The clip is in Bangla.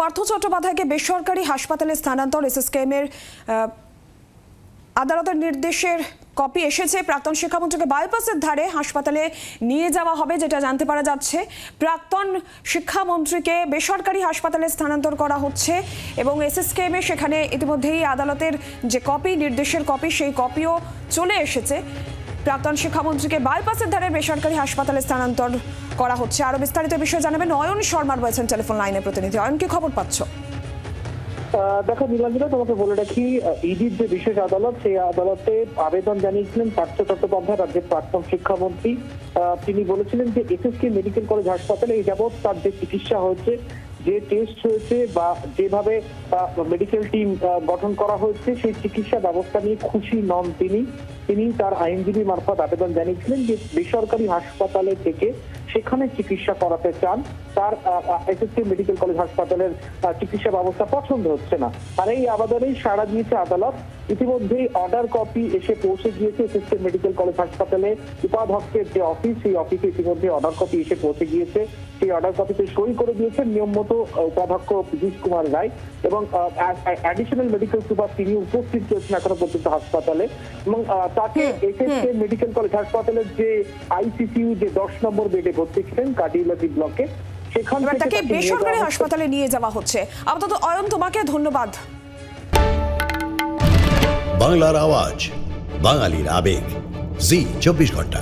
পার্থ চট্টোপাধ্যায়কে বেসরকারি হাসপাতালে স্থানান্তর এসএসকেএম এর আদালতের নির্দেশের কপি এসেছে। প্রাক্তন শিক্ষামন্ত্রীকে বাইপাসের ধারে হাসপাতালে নিয়ে যাওয়া হবে, যেটা জানতে পারা যাচ্ছে। প্রাক্তন শিক্ষামন্ত্রীকে বেসরকারি হাসপাতালে স্থানান্তর করা হচ্ছে এবং এসএসকেএম সেখানে ইতিমধ্যেই আদালতের যে কপি, নির্দেশের কপি, সেই কপিও চলে এসেছে। প্রাক্তন শিক্ষামন্ত্রীকে বাইপাসের ধারে বেসরকারি হাসপাতালে স্থানান্তর করা হচ্ছে। আরও বিস্তারিত বিষয়ে জানাবেন অয়ন শর্মা রয়েছেন টেলিফোন লাইনে প্রতিনিধি। অয়ন কি খবর পাচ্ছ? দেখো নীলাঞ্জনা, তোমাকে বলে রাখি ইডির যে বিশেষ আদালত, সেই আদালতে আবেদন জানিয়েছিলেন পার্থ চট্টোপাধ্যায় রাজ্যের প্রাক্তন শিক্ষামন্ত্রী। তিনি বলেছিলেন যে এসএসকে মেডিকেল কলেজ হাসপাতালে এই যাবৎ তার যে চিকিৎসা হয়েছে যে টেস্ট হয়েছে বা যেভাবে মেডিকেল টিম গঠন করা হয়েছে, সেই চিকিৎসা ব্যবস্থা নিয়ে খুশি নন তিনি। তিনি তার আইনজীবী মারফত আবেদন জানিয়েছিলেন যে বেসরকারি হাসপাতালে থেকে সেখানে চিকিৎসা করাতে চান। তার এসএসকে মেডিকেল কলেজ হাসপাতালের চিকিৎসা ব্যবস্থা পছন্দ হচ্ছে না। আর এই আবেদনেই সাড়া দিয়েছে আদালত। ইতিমধ্যেই অর্ডার কপি এসে পৌঁছে গিয়েছে এসএসসি মেডিকেল কলেজ হাসপাতালে। উপাধ্যক্ষের যে অফিস সেই অফিসে ইতিমধ্যে অর্ডার কপি এসে পৌঁছে গিয়েছে। সেই অর্ডার কপিতে সই করে দিয়েছেন নিয়ম মতো উপাধ্যক্ষ পীযুষ কুমার রায় এবং অ্যাডিশনাল মেডিকেল সুপার তিনি উপস্থিত রয়েছেন এখনও পর্যন্ত হাসপাতালে এবং তাকে এসএসকে মেডিকেল কলেজ হাসপাতালের যে আইসিসিউ যে দশ নম্বর বেডে ভর্তি ছিলেন কার্ডিওলজি ব্লকে সেখান এবার থেকে তাকে তাকে বেসরকারি হাসপাতালে নিয়ে যাওয়া হচ্ছে। আপাতত অয়ন তোমাকে ধন্যবাদ। বাংলার আওয়াজ বাঙালির আবেগ। জি চব্বিশ ঘণ্টা।